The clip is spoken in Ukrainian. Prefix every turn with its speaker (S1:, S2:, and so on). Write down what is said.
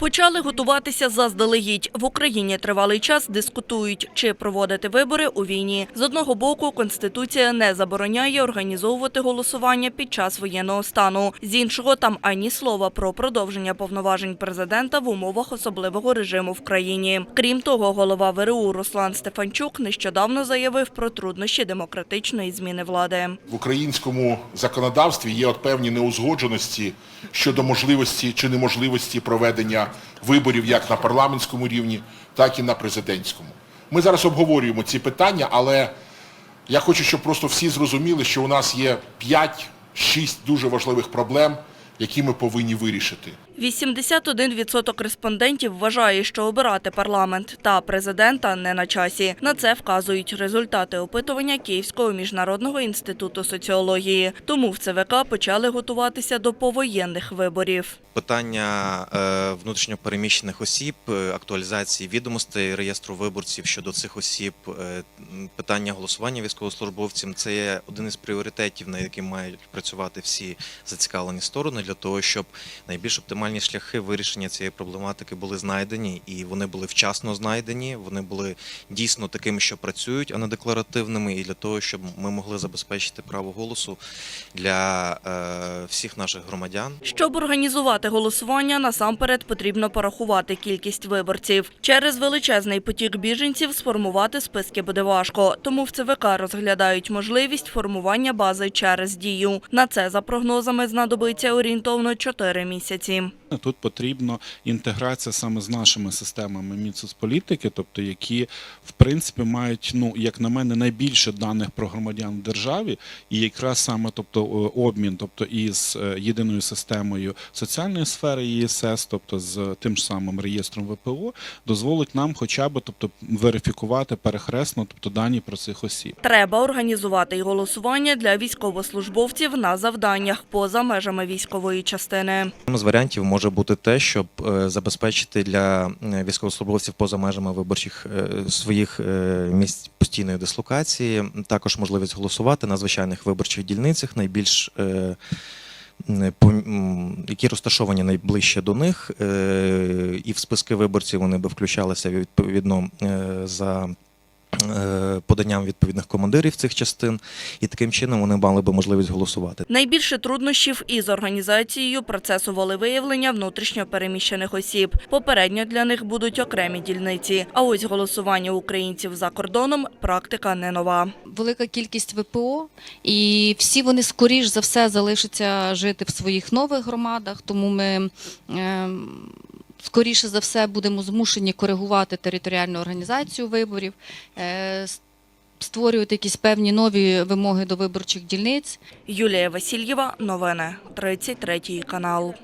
S1: Почали готуватися заздалегідь. В Україні тривалий час дискутують, чи проводити вибори у війні. З одного боку, Конституція не забороняє організовувати голосування під час воєнного стану. З іншого, там ані слова про продовження повноважень президента в умовах особливого режиму в країні. Крім того, голова ВРУ Руслан Стефанчук нещодавно заявив про труднощі демократичної зміни влади.
S2: В українському законодавстві є от певні неузгодженості щодо можливості чи неможливості проведення виборів як на парламентському рівні, так і на президентському. Ми зараз обговорюємо ці питання, але я хочу, щоб просто всі зрозуміли, що у нас є 5-6 дуже важливих проблем, які ми повинні вирішити.
S1: 81% респондентів вважає, що обирати парламент та президента не на часі. На це вказують результати опитування Київського міжнародного інституту соціології. Тому в ЦВК почали готуватися до повоєнних виборів.
S3: Питання е, внутрішньопереміщених осіб, е, актуалізації відомостей реєстру виборців щодо цих осіб, е, питання голосування військовослужбовцям це є один із пріоритетів, на який мають працювати всі зацікавлені сторони для того, щоб найбільш оптимальні шляхи вирішення цієї проблематики були знайдені, і вони були вчасно знайдені. Вони були дійсно такими, що працюють, а не декларативними, і для того, щоб ми могли забезпечити право голосу для е, всіх наших громадян.
S1: Щоб організувати голосування, насамперед потрібно порахувати кількість виборців. Через величезний потік біженців сформувати списки буде важко, тому в ЦВК розглядають можливість формування бази через дію. На це, за прогнозами, знадобиться орієнтовно 4 місяці.
S4: Тут потрібна інтеграція саме з нашими системами Мінсоцполітики, тобто які в принципі мають, ну як на мене, найбільше даних про громадян в державі, і якраз саме тобто обмін, тобто із е, єдиною системою соціальної сфери ЄСС, тобто з тим ж самим реєстром ВПО, дозволить нам, хоча б тобто верифікувати перехресно, тобто дані про цих осіб.
S1: Треба організувати й голосування для військовослужбовців на завданнях поза межами військової частини.
S3: З варіантів може бути те, щоб е, забезпечити для е, військовослужбовців поза межами виборчих е, своїх місць постійної дислокації, також можливість голосувати на звичайних виборчих дільницях, найбільш які розташовані найближче до них, і в списки виборців вони би включалися відповідно за поданням відповідних командирів цих частин, і таким чином вони мали би можливість голосувати.
S1: Найбільше труднощів із організацією процесу волевиявлення внутрішньо переміщених осіб. Попередньо для них будуть окремі дільниці. А ось голосування українців за кордоном практика не нова.
S5: велика кількість ВПО, і всі вони скоріш за все залишаться жити в своїх нових громадах, тому ми ем, скоріше за все будемо змушені коригувати територіальну організацію виборів, е, створювати якісь певні нові вимоги до виборчих дільниць.
S1: Юлія Васильєва, новини, 33 канал.